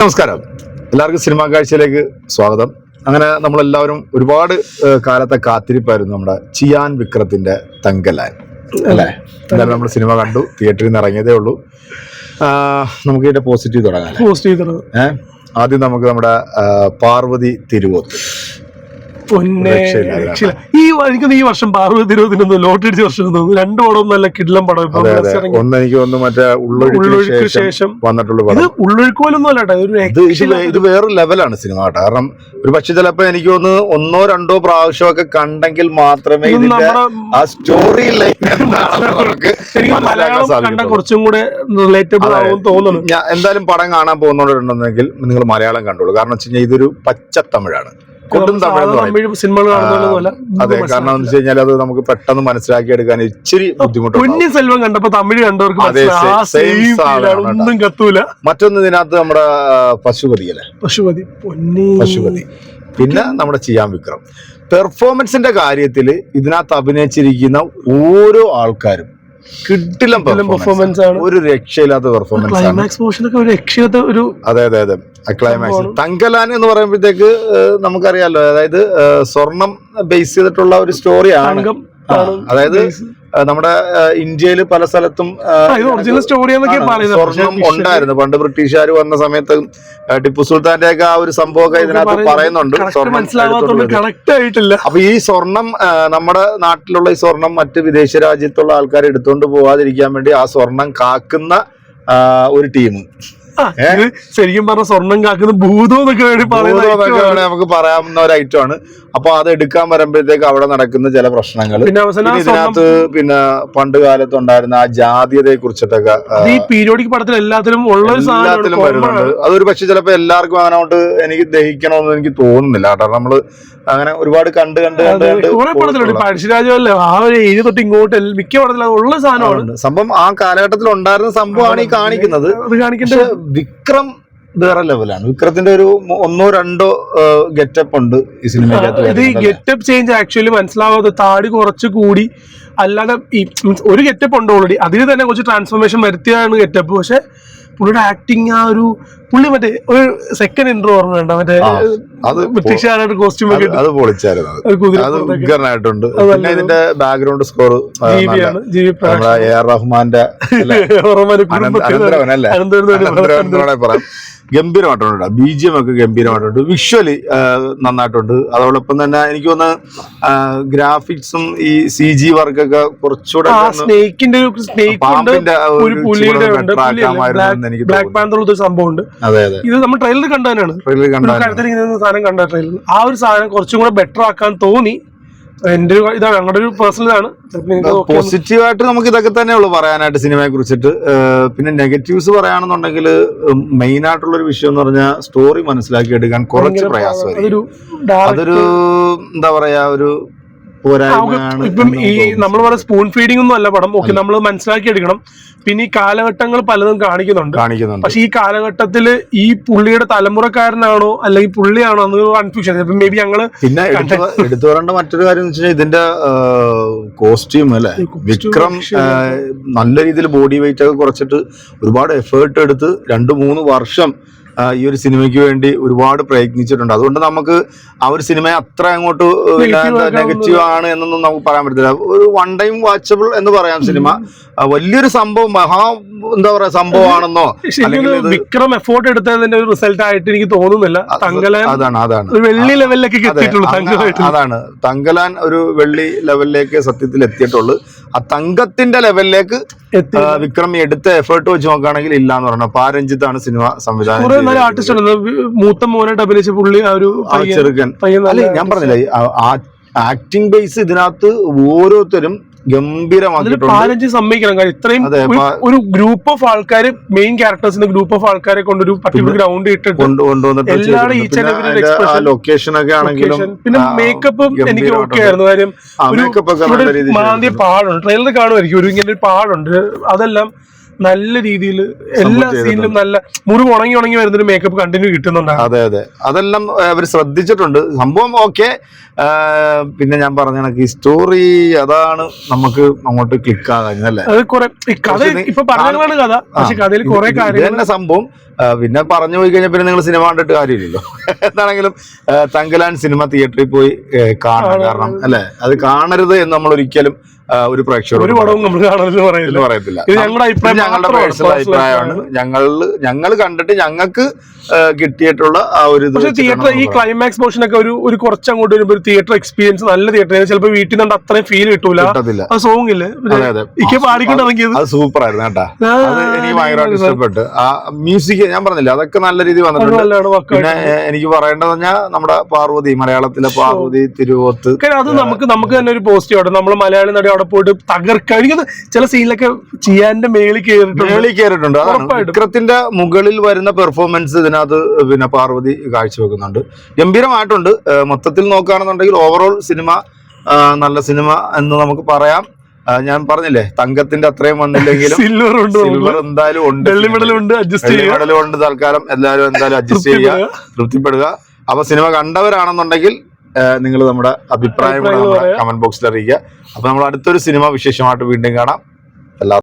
നമസ്കാരം. എല്ലാവർക്കും സിനിമാ കാഴ്ചയിലേക്ക് സ്വാഗതം. അങ്ങനെ നമ്മളെല്ലാവരും ഒരുപാട് കാലത്തെ കാത്തിരിപ്പായിരുന്നു നമ്മുടെ ചിയാൻ വിക്രത്തിന്റെ തങ്കലാൻ. അല്ലേ? എന്തായാലും നമ്മൾ സിനിമ കണ്ടു തിയേറ്ററിൽ നിന്ന് ഇറങ്ങിയതേ ഉള്ളൂ. നമുക്ക് ഇതിന്റെ പോസിറ്റീവ് തുടങ്ങാം പോസിറ്റീവ് തുടങ്ങാം. ഏഹ് ആദ്യം നമുക്ക് നമ്മുടെ പാർവതി തിരുവോത്ത്. ഈ എനിക്കൊന്ന് ഈ വർഷം പാർവതി തിരുവതിനൊന്ന് ലോട്ടറി അടിച്ച വർഷം തോന്നുന്നു. രണ്ടു പടവും നല്ല കിടിലം പടം. ഒന്ന് എനിക്ക് ഒന്ന് മറ്റേ ഉള്ളൊഴുക്ക് ശേഷം വന്നിട്ടുള്ള ഇത് പടം ഉള്ളൊഴുക്ക് പോലൊന്നും അല്ല ഇത് ഇത് വേറെ വേറൊരു ലെവലാണ് സിനിമ കേട്ടോ. കാരണം ഒരു പക്ഷെ ചിലപ്പോ എനിക്ക് തോന്നുന്നു ഒന്നോ രണ്ടോ പ്രാവശ്യമൊക്കെ കണ്ടെങ്കിൽ മാത്രമേ ഇതിന്റെ ആ സ്റ്റോറി ലൈൻ എനിക്ക് കുറച്ചും കൂടെ റിലേറ്റബിൾ ആവും തോന്നുന്നു. എന്തായാലും പടം കാണാൻ പോകുന്നവരുണ്ടെന്നെങ്കിൽ നിങ്ങൾ മലയാളം കണ്ടോളൂ. കാരണം വെച്ച് കഴിഞ്ഞാൽ ഇതൊരു പച്ച തമിഴാണ് തമിഴ് സിനിമകൾ കാണുന്നതല്ല അതെ കാരണം എന്ന് വെച്ച് കഴിഞ്ഞാൽ അത് നമുക്ക് പെട്ടെന്ന് മനസ്സിലാക്കി എടുക്കാൻ ഇച്ചിരി ബുദ്ധിമുട്ടുണ്ട് സെൽവം കണ്ടപ്പോ തമിഴ് കണ്ടവർക്ക് ഒന്നും കത്തൂല. മറ്റൊന്ന് ഇതിനകത്ത് നമ്മുടെ പശുപതി അല്ലേ? പശുപതി. പൊന്നി. പശുപതി. പിന്നെ നമ്മുടെ ചിയാൻ വിക്രം. പെർഫോമൻസിന്റെ കാര്യത്തിൽ ഇതിനകത്ത് അഭിനയിച്ചിരിക്കുന്ന ഓരോ ആൾക്കാരും കിട്ടിലും പെർഫോമൻസ് ആണ്. ഒരു രക്ഷയില്ലാത്ത പെർഫോമൻസ് ക്ലൈമാക്സ് ഒക്കെ ഒരു രക്ഷയത്തെ ഒരു അതെ അതെ അതെ. ക്ലൈമാക്സ് തങ്കലാൻ എന്ന് പറയുമ്പോഴത്തേക്ക് നമുക്കറിയാലോ അതായത് സ്വർണം ബേസ് ചെയ്തിട്ടുള്ള ഒരു സ്റ്റോറിയാണ് അതായത് നമ്മുടെ ഇന്ത്യയിൽ പല സ്ഥലത്തും സ്വർണം ഉണ്ടായിരുന്നു. പണ്ട് ബ്രിട്ടീഷുകാർ വന്ന സമയത്ത് ടിപ്പു സുൽത്താന്റെ ഒക്കെ ആ ഒരു സംഭവമൊക്കെ ഇതിനകത്ത് പറയുന്നുണ്ട്. അപ്പൊ ഈ സ്വർണം നമ്മുടെ നാട്ടിലുള്ള ഈ സ്വർണം മറ്റ് വിദേശ രാജ്യത്തുള്ള ആൾക്കാർ എടുത്തുകൊണ്ട് പോവാതിരിക്കാൻ വേണ്ടി ആ സ്വർണം കാക്കുന്ന ഒരു ടീം. ശരിക്കും പറഞ്ഞ സ്വർണം കാക്കുന്ന ഭൂതം എന്നൊക്കെ വേണ്ടി പറയുന്നത് നമുക്ക് പറയാവുന്ന ഒരു ഐറ്റം ആണ്. അപ്പൊ അത് എടുക്കാൻ വരുമ്പോഴത്തേക്ക് അവിടെ നടക്കുന്ന ചില പ്രശ്നങ്ങൾ. പിന്നെ ഇതിനകത്ത് പിന്നെ പണ്ട് കാലത്ത് ഉണ്ടായിരുന്ന ആ ജാതീയതയെ കുറിച്ചിട്ടൊക്കെ ഈ പീരിയോഡിക് പടത്തിൽ എല്ലാത്തിലും ഉള്ള ഒരു എല്ലാത്തിലും വരുന്നുണ്ട്. അതൊരു പക്ഷെ ചിലപ്പോ എല്ലാവർക്കും അങ്ങനെ കൊണ്ട് എനിക്ക് ദഹിക്കണമെന്ന് എനിക്ക് തോന്നുന്നില്ല. കാരണം നമ്മൾ അങ്ങനെ ഒരുപാട് കണ്ട് കണ്ട് കണ്ട് കുറെ പടത്തിലുണ്ട്. പോയിട്ടുള്ള- ആ ഒരു ഏരിയ തൊട്ട് ഇങ്ങോട്ട് മിക്ക പടത്തിൽ അത് ഉള്ള സാധനമാണ്. സംഭവം ആ കാലഘട്ടത്തിൽ ഉണ്ടായിരുന്ന സംഭവമാണ് ഈ കാണിക്കുന്നത്. വിക്രം വേറെ ലെവലാണ് വിക്രത്തിന്റെ ഒരു ഒന്നോ രണ്ടോ ഗെറ്റപ്പ് ഉണ്ട് ഈ സിനിമയ്ക്കകത്ത് ഇത് ഈ ഗെറ്റപ്പ് ചേഞ്ച് ആക്ച്വലി മനസ്സിലാവാതെ താടി കുറച്ച് കൂടി അല്ലാതെ ഈ ഒരു ഗെറ്റപ്പ് ഉണ്ട് ഓൾറെഡി അതിൽ തന്നെ കുറച്ച് ട്രാൻസ്ഫോർമേഷൻ വരുത്തിയാണ് ഗെറ്റപ്പ് പക്ഷെ പുള്ളിയുടെ ആക്ടിങ് ആ ഒരു പുള്ളി മറ്റേ ഒരു സെക്കൻഡ് ഇന്റർവ്യൂ ഓർമ്മ വേണ്ട മറ്റേ ബ്രിട്ടീഷുകാരുടെ കോസ്റ്റ്യൂം ഒക്കെ അത് പൊളിച്ചായിരുന്നു പിന്നെ ഇതിന്റെ ബാക്ക്ഗ്രൗണ്ട് സ്കോർ എ ആർ റഹ്മാന്റെ പറയാം. ഗംഭീരമായിട്ടുണ്ട്. ബി ജി എം ഒക്കെ ഗംഭീരമായിട്ടുണ്ട് വിഷ്വലി നന്നായിട്ടുണ്ട്. അതോടൊപ്പം തന്നെ എനിക്ക് തോന്നുന്നു ഗ്രാഫിക്സും ഈ സി ജി വർക്കൊക്കെ കുറച്ചുകൂടെ സ്നേക്കിന്റെ പാമ്പിന്റെ എനിക്ക് ബ്ലാക്ക്. പാന്തർ ഇത് നമ്മൾ ട്രെയിലർ കണ്ടാനാണ് ട്രെയിലർ സാധനം കണ്ട ട്രെയിലർ ആ ഒരു സാധനം കുറച്ചും കൂടെ ബെറ്റർ ആക്കാൻ തോന്നി. എന്റെ ഒരു ഇതാണ് ഞങ്ങളുടെ ഒരു പേഴ്സണൽ ഇതാണ്. പോസിറ്റീവായിട്ട് നമുക്ക് ഇതൊക്കെ തന്നെ ഉള്ളൂ പറയാനായിട്ട് സിനിമയെ കുറിച്ചിട്ട് പിന്നെ നെഗറ്റീവ്സ് പറയുകയാണെന്നുണ്ടെങ്കിൽ മെയിൻ ആയിട്ടുള്ള ഒരു വിഷയം എന്ന് പറഞ്ഞാൽ സ്റ്റോറി മനസ്സിലാക്കി എടുക്കാൻ കുറച്ച് പ്രയാസം പ്രയാസമായിരിക്കും. അതൊരു എന്താ പറയാ ഒരു പോരായ്മയാണ് ഇപ്പം ഈ നമ്മൾ പറയുന്ന സ്പൂൺ ഫീഡിംഗ് ഒന്നും അല്ല പടം. ഓക്കെ നമ്മൾ മനസ്സിലാക്കി എടുക്കണം. പിന്നെ ഈ കാലഘട്ടങ്ങൾ പലതും കാണിക്കുന്നുണ്ട്. കാണിക്കുന്നുണ്ട്. പക്ഷെ ഈ കാലഘട്ടത്തിൽ ഈ പുള്ളിയുടെ തലമുറക്കാരനാണോ അല്ലെങ്കിൽ പുള്ളിയാണോ എന്ന് കൺഫ്യൂഷൻ മേ ബി ഞങ്ങൾ പിന്നെ എടുത്തു പറയേണ്ട മറ്റൊരു കാര്യം എന്ന് വെച്ചാൽ ഇതിന്റെ കോസ്റ്റ്യൂം അല്ലെ? വിക്രം നല്ല രീതിയിൽ ബോഡി വെയിറ്റ് ഒക്കെ കുറച്ചിട്ട് ഒരുപാട് എഫേർട്ട് എടുത്ത് രണ്ട് മൂന്ന് വർഷം ഈ ഒരു സിനിമയ്ക്ക് വേണ്ടി ഒരുപാട് പ്രയത്നിച്ചിട്ടുണ്ട്. അതുകൊണ്ട് നമുക്ക് ആ ഒരു സിനിമയെ അത്ര അങ്ങോട്ട് നെഗറ്റീവ് ആണ് എന്നൊന്നും നമുക്ക് പറയാൻ പറ്റത്തില്ല. ഒരു വൺ ടൈം വാച്ചബിൾ എന്ന് പറയാം സിനിമ. വലിയൊരു സംഭവം മഹാ എന്താ പറയാ സംഭവമാണെന്നോ? വിക്രം എഫോർട്ട് എടുത്തതിന്റെ ഒരു റിസൾട്ട് ആയിട്ട് എനിക്ക് തോന്നുന്നില്ല. തങ്കലാൻ അതാണ് അതാണ്. വെള്ളി ലെവലിലേക്ക് അതാണ്. തങ്കലാൻ ഒരു വെള്ളി ലെവലിലേക്ക് സത്യത്തിൽ എത്തിയിട്ടുള്ളൂ. ആ തങ്കത്തിന്റെ ലെവലിലേക്ക് വിക്രം എടുത്ത എഫേർട്ട് വെച്ച് നോക്കുകയാണെങ്കിൽ ഇല്ല എന്ന് പറഞ്ഞു പാരഞ്ജിത്താണ് സിനിമ സംവിധാനം നല്ല ആർട്ടിസ്റ്റ് ആണ് മൂത്ത മോനായിട്ട് അഭിനയിച്ച പുള്ളി ആ ഒരു ചെറുക്കൻ. അല്ലെ ഞാൻ പറഞ്ഞില്ല ആക്ടിംഗ് ബേസ് ഇതിനകത്ത് ഓരോരുത്തരും പാലഞ്ച് സമ്മതിക്കണം. കാര്യം ഇത്രയും ഒരു- ഗ്രൂപ്പ് ഓഫ് ആൾക്കാർ മെയിൻ ക്യാരക്ടേഴ്സിന്റെ ഗ്രൂപ്പ് ഓഫ് ആൾക്കാരെ കൊണ്ട് ഒരു പർട്ടിക്കുലർ ഗ്രൗണ്ട് ഇട്ടിട്ട് ലൊക്കേഷൻ ഒക്കെ ആണെങ്കിലും പിന്നെ മേക്കപ്പ് എനിക്ക്. ഓക്കെ ആയിരുന്നു. കാര്യം മാന്തിയ പാടുണ്ട്. ട്രെയിലർ കാണുമായിരിക്കും. ഒരു ഇങ്ങനെ ഒരു പാടുണ്ട്. അതെല്ലാം നല്ല രീതിയിൽ എല്ലാ സീനിലും നല്ല മുറിവ് ഉണങ്ങി ഉണങ്ങി വരുന്നൊരു മേക്കപ്പ് കണ്ടിന്യൂ കിട്ടുന്നുണ്ട് അതെ അതെ. അതെല്ലാം അവർ ശ്രദ്ധിച്ചിട്ടുണ്ട്. സംഭവം ഓക്കെ പിന്നെ ഞാൻ പറഞ്ഞ കണക്ക് ഈ സ്റ്റോറി അതാണ് നമുക്ക് അങ്ങോട്ട് ക്ലിക്ക് ആകാനല്ലേ അത് കുറെ കഥ ഇപ്പൊ പറഞ്ഞതാണ് കഥ. പക്ഷെ കഥയിൽ കുറെ കാര്യങ്ങൾ സംഭവം. പിന്നെ പറഞ്ഞു പോയി കഴിഞ്ഞാൽ പിന്നെ നിങ്ങൾ സിനിമ കണ്ടിട്ട് കാര്യമില്ലല്ലോ. എന്താണെങ്കിലും തങ്കലാൻ സിനിമ തിയേറ്ററിൽ പോയി കാണാൻ കാണണം. കാരണം അല്ലെ? അത് കാണരുത് എന്ന് നമ്മൾ ഒരിക്കലും ഒരു പ്രേക്ഷകർ ഒരു പടവും നമ്മൾ ഇതിൽ പറയുന്നില്ല പറയത്തില്ല. ഞങ്ങളുടെ അഭിപ്രായം ഞങ്ങളുടെ പേഴ്സണൽ അഭിപ്രായമാണ്. ഞങ്ങൾ ഞങ്ങൾ കണ്ടിട്ട് ഞങ്ങൾക്ക് കിട്ടിയിട്ടുള്ള ആ ഒരു തിയേറ്റർ ഈ ക്ലൈമാക്സ് പോർഷൻ ഒക്കെ ഒരു ഒരു കുറച്ച് അങ്ങോട്ട് വരുമ്പോൾ ഒരു തിയേറ്റർ എക്സ്പീരിയൻസ് നല്ല തിയേറ്റർ ചിലപ്പോൾ വീട്ടിൽ നിന്ന് അത്രയും ഫീൽ കിട്ടൂല. ആ സോങ് ഇല്ലേ? ഇക്ക് പാടിക്കൊണ്ട് ഇറങ്ങിയത്. അത് സൂപ്പർ ആയിരുന്നു കേട്ടാ. അത് എനിക്ക് ഭയങ്കരമായിട്ട് ഇഷ്ടപ്പെട്ടു. ആ മ്യൂസിക് ഞാൻ പറഞ്ഞില്ല അതൊക്കെ നല്ല രീതിയിൽ വന്നിട്ടുണ്ട്. പിന്നെ എനിക്ക് പറയേണ്ടത് പറഞ്ഞാൽ നമ്മുടെ പാർവതി മലയാളത്തിലെ പാർവതി തിരുവോത്ത് അത് നമുക്ക് നമുക്ക് തന്നെ ഒരു പോസിറ്റീവ് ആണ് നമ്മൾ മലയാളി നടി അവിടെ പോയിട്ട് തകർക്കഴിഞ്ഞത് ചില സീനിലൊക്കെ ചെയ്യാന്റെ മേളിൽ കയറിയിട്ടുണ്ട്. മേളിൽ കയറിയിട്ടുണ്ട്. ചിത്രത്തിന്റെ വിക്രത്തിന്റെ മുകളിൽ വരുന്ന പെർഫോമൻസ് ഇതിനകത്ത് പിന്നെ പാർവതി കാഴ്ചവെക്കുന്നുണ്ട്. ഗംഭീരമായിട്ടുണ്ട്. മൊത്തത്തിൽ നോക്കുകയാണെന്നുണ്ടെങ്കിൽ ഓവറോൾ സിനിമ നല്ല സിനിമ എന്ന് നമുക്ക് പറയാം. ഞാൻ പറഞ്ഞില്ലേ തങ്കത്തിന്റെ അത്രയും വന്നില്ലെങ്കിലും സിൽവർ ഉണ്ട് സിൽവർ എന്തായാലും ഉണ്ട് വെള്ളി മെഡൽ ഉണ്ട് അഡ്ജസ്റ്റ് ചെയ്യുക. മെഡലും ഉണ്ട് തൽക്കാലം. എല്ലാവരും എന്തായാലും അഡ്ജസ്റ്റ് ചെയ്യുക. തൃപ്തിപ്പെടുക. അപ്പൊ സിനിമ കണ്ടവരാണെന്നുണ്ടെങ്കിൽ നിങ്ങൾ നമ്മുടെ അഭിപ്രായം അഭിപ്രായങ്ങൾ കമന്റ് ബോക്സിൽ അറിയിക്കുക. അപ്പൊ നമ്മൾ അടുത്തൊരു സിനിമ വിശേഷമായിട്ട് വീണ്ടും കാണാം. എല്ലാ